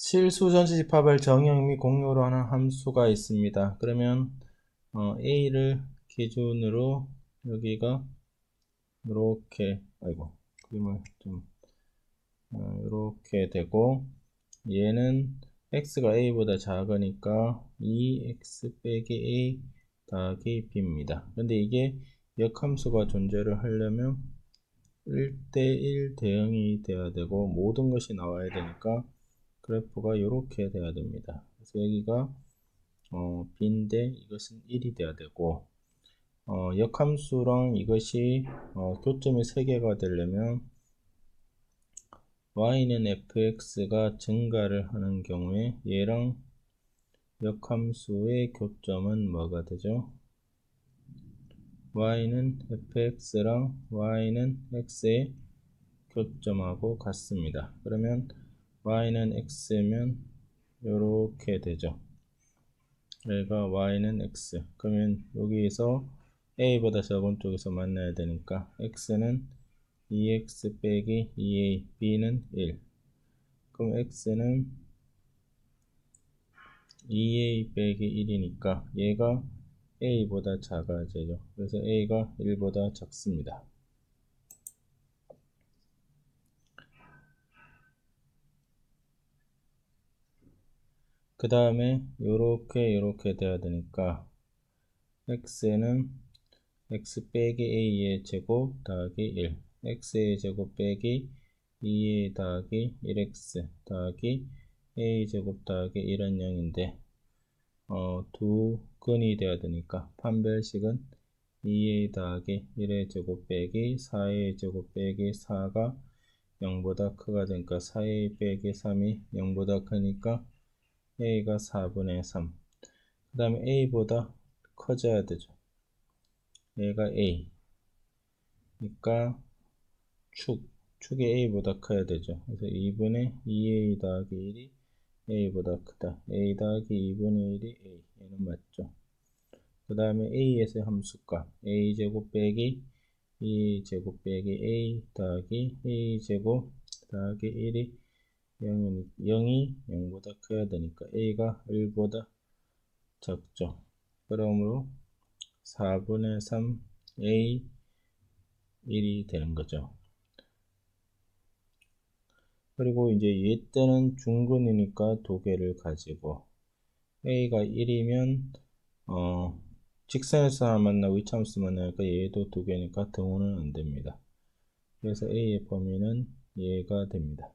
실수 전체 집합을 정의 및 공유로 하는 함수가 있습니다. 그러면 어, a를 기준으로 여기가 이렇게 아이고 그림을 좀 어, 이렇게 되고 얘는 x가 a보다 작으니까 2x 빼기 a 더하기 b입니다. 근데 이게 역함수가 존재를 하려면 1대1 대응이 돼야 되고 모든 것이 나와야 되니까 그래프가 이렇게 돼야 됩니다. 그래서 여기가 어, b인데 이것은 1이 돼야 되고 어, 역함수랑 이것이 어, 교점이 3개가 되려면 y는 fx가 증가를 하는 경우에 얘랑 역함수의 교점은 뭐가 되죠? y는 fx랑 y는 x의 교점하고 같습니다. 그러면 y는 x면 이렇게 되죠. 얘가 y는 x. 그러면 여기에서 a보다 적은 쪽에서 만나야 되니까 x는 2x 빼기 2a, b는 1. 그럼 x는 2a 빼기 1이니까 얘가 a보다 작아지죠. 그래서 a가 1보다 작습니다. 그 다음에 요렇게 요렇게 돼야 되니까 x는 x 빼기 a의 제곱 더하기 1 x의 제곱 빼기 2a 더하기 1x 더하기 a 제곱 더하기 1은 0인데 어, 두 근이 돼야 되니까 판별식은 2a 더하기 1의 제곱 빼기 4a 제곱 빼기 4가 0보다 크가 되니까 4a 빼기 3이 0보다 크니까 a가 4분의 3. 그 다음에 a보다 커져야 되죠. 얘가 a. 그러니까 축, 축이 a보다 커야 되죠. 그래서 2분의 2a 더하기 1이 a보다 크다. a 더하기 2분의 1이 a. 얘는 맞죠. 그 다음에 a에서의 함수값 a 제곱 빼기 2 제곱 빼기 a 더하기 a 제곱 더하기 1이 0이, 0이 0보다 커야 되니까 a가 1보다 적죠. 그러므로 4분의 3 a 1이 되는 거죠. 그리고 이제 얘 때는 중근이니까 두 개를 가지고 a가 1이면 어 직선에서 만나고 이참수 만나니까 얘도 두 개니까 등호는 안 됩니다. 그래서 a의 범위는 얘가 됩니다.